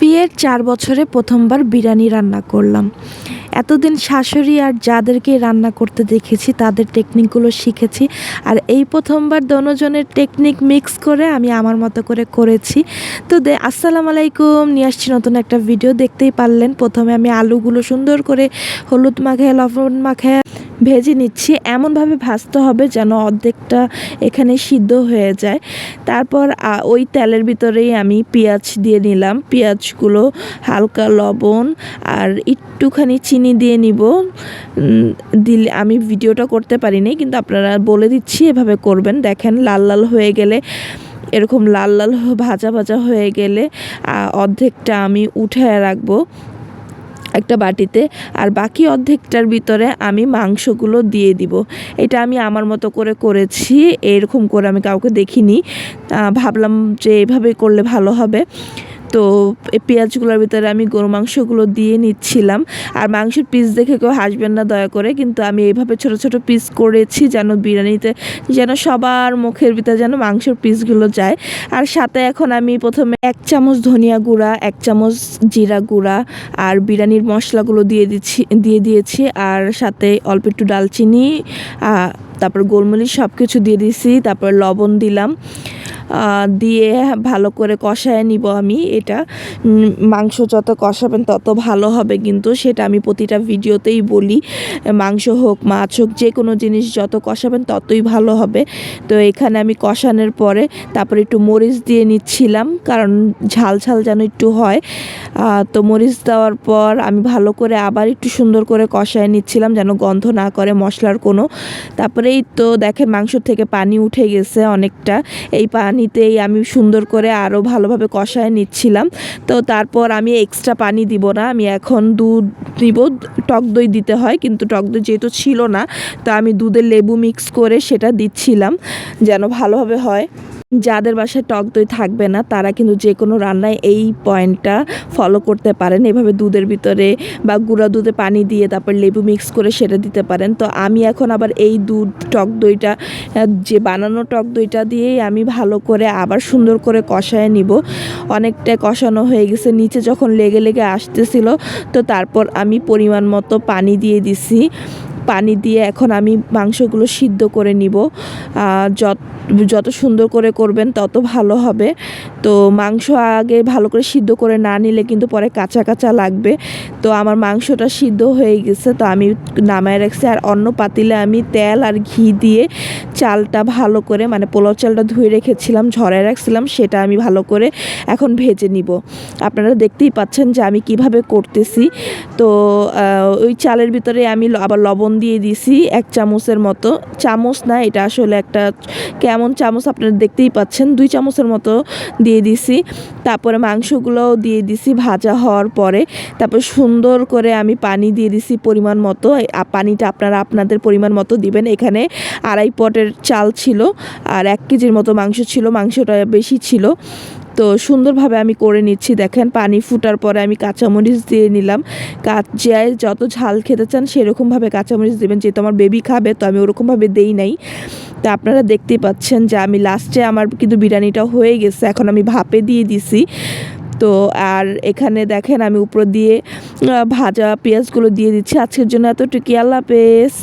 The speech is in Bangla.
বিয়ের চার বছরে প্রথমবার বিরিয়ানি রান্না করলাম। এতদিন শাশুড়ি আর যাদেরকে রান্না করতে দেখেছি, তাদের টেকনিকগুলো শিখেছি আর এই প্রথমবার দনোজনের টেকনিক মিক্স করে আমি আমার মতো করে করেছি। তো দে, আসসালামু আলাইকুম, নিয়ে আসছি নতুন একটা ভিডিও দেখতেই পারলেন, প্রথমে আমি আলুগুলো সুন্দর করে হলুদ মাখে, লবণ মাখে ভেজে নিচ্ছি। এমনভাবে ভাজতে হবে যেন অর্ধেকটা এখানে সিদ্ধ হয়ে যায়। তারপর ওই তেলের ভিতরেই আমি পেঁয়াজ দিয়ে নিলাম। পেঁয়াজগুলো হালকা লবণ আর একটুখানি চিনি দিয়ে নিব। দিলে, আমি ভিডিওটা করতে পারিনি, কিন্তু আপনারা বলে দিচ্ছি, এভাবে করবেন। দেখেন, লাল লাল হয়ে গেলে, এরকম লাল লাল ভাজা ভাজা হয়ে গেলে অর্ধেকটা আমি উঠে রাখব। একটা বাটিতে আর বাকি অর্ধেকটার ভিতরে আমি মাংসগুলো দিয়ে দিব। এটা আমি আমার মতো করে করেছি, এরকম করে আমি কাউকে দেখিনি। ভাবলাম যে এভাবে করলে ভালো হবে। তো পেঁয়াজগুলোর ভিতরে আমি গরু মাংসগুলো দিয়ে নিচ্ছিলাম। আর মাংসের পিস দেখে কেউ হাসবেন না দয়া করে, কিন্তু আমি এইভাবে ছোট ছোট পিস করেছি যেন বিরিয়ানিতে, যেন সবার মুখের ভিতরে যেন মাংসের পিসগুলো যায়। আর সাথে এখন আমি প্রথমে এক চামচ ধনিয়া গুঁড়া, এক চামচ জিরা গুঁড়া আর বিরিয়ানির মশলাগুলো দিয়ে দিচ্ছি, দিয়ে দিয়েছি। আর সাথে অল্প একটু ডালচিনি তারপর গোলমরিচ সব কিছু দিয়ে দিছি তারপর লবণ দিলাম। দিয়ে ভালো করে কষায় নিব আমি এটা। মাংস যত কষাবেন তত ভালো হবে কিন্তু, সেটা আমি প্রতিটা ভিডিওতেই বলি। মাংস হোক, মাছ হোক যে কোনো জিনিস যত কষাবেন ততই ভালো হবে। তো এখানে আমি কষানোর পরে তারপরে একটু মরিচ দিয়ে নিচ্ছিলাম, কারণ ঝাল ঝাল যেন একটু হয়। তো মরিচ দেওয়ার পর আমি ভালো করে আবার একটু সুন্দর করে কষায় নিচ্ছিলাম, যেন গন্ধ না করে মশলার কোনো। তারপরেই তো দেখেন মাংস থেকে পানি উঠে গেছে অনেকটা। এই পানিতেই আমি সুন্দর করে আরও ভালোভাবে কষায় নিচ্ছিলাম। তো তারপর আমি এক্সট্রা পানি দিব না, আমি এখন দুধ দিব। টক দই দিতে হয়, কিন্তু টক দই যেহেতু ছিল না, তো আমি দুধের লেবু মিক্স করে সেটা দিচ্ছিলাম, যেন ভালোভাবে হয়। যাদের বাসায় টক দই থাকবে না, তারা কিন্তু যে কোনো রান্নায় এই পয়েন্টটা ফলো করতে পারেন। এভাবে দুধের ভিতরে বা গুঁড়া দুধে পানি দিয়ে তারপর লেবু মিক্স করে সেটা দিতে পারেন। তো আমি এখন আবার এই দুধ, টক দইটা, যে বানানো টক দইটা দিয়েই আমি ভালো করে আবার সুন্দর করে কষায় নিব। অনেকটা কষানো হয়ে গেছে, নিচে যখন লেগে লেগে আসতেছিল, তো তারপর আমি পরিমাণ মতো পানি দিয়ে দিছি। পানি দিয়ে এখন আমি মাংসগুলো সিদ্ধ করে নিব। যত যত সুন্দর করে করবেন তত ভালো হবে। তো মাংস আগে ভালো করে সিদ্ধ করে না নিলে কিন্তু পরে কাঁচা কাঁচা লাগবে। তো আমার মাংসটা সিদ্ধ হয়ে গেছে, তো আমি নামায় রাখছি। আর অন্য পাতিলে আমি তেল আর ঘি দিয়ে চালটা ভালো করে মানে পোলাও চালটা ধুয়ে রেখেছিলাম ঝরায় রাখছিলাম, সেটা আমি ভালো করে এখন ভেজে নিব। আপনারা দেখতেই পাচ্ছেন যে আমি কীভাবে করতেছি। তো ওই চালের ভিতরে আমি আবার লবণ দিয়ে দিছি এক চামচের মতো। চামচ না, এটা আসলে একটা কেমন চামচ আপনারা দেখতেই পাচ্ছেন। দুই চামচের মতো দিয়ে দিছি। তারপরে মাংসগুলোও দিয়ে দিছি ভাজা হওয়ার পরে। তারপর সুন্দর করে আমি পানি দিয়ে দিছি পরিমাণ মতো। পানিটা আপনারা আপনাদের পরিমাণ মতো দিবেন। এখানে আড়াই পটের চাল ছিল আর এক কেজির মতো মাংস ছিল। মাংসটা বেশি ছিল। তো সুন্দরভাবে আমি করে নিচ্ছি। দেখেন, পানি ফুটার পরে আমি কাঁচামরিচ দিয়ে নিলাম। কাঁচায় যত ঝাল খেতে চান, সেরকমভাবে কাঁচামরিচ দেবেন। যেহেতু আমার বেবি খাবে, তো আমি ওরকমভাবে দেই নাই। তা আপনারা দেখতেই পাচ্ছেন যে আমি লাস্টে আমার কিন্তু বিরিয়ানিটা হয়ে গেছে। এখন আমি ভাপে দিয়ে দিছি। তো আর এখানে দেখেন, আমি উপর দিয়ে ভাজা পেঁয়াজগুলো দিয়ে দিচ্ছি। আজকের জন্য এতটুকু আল্লাহ হাফেজ।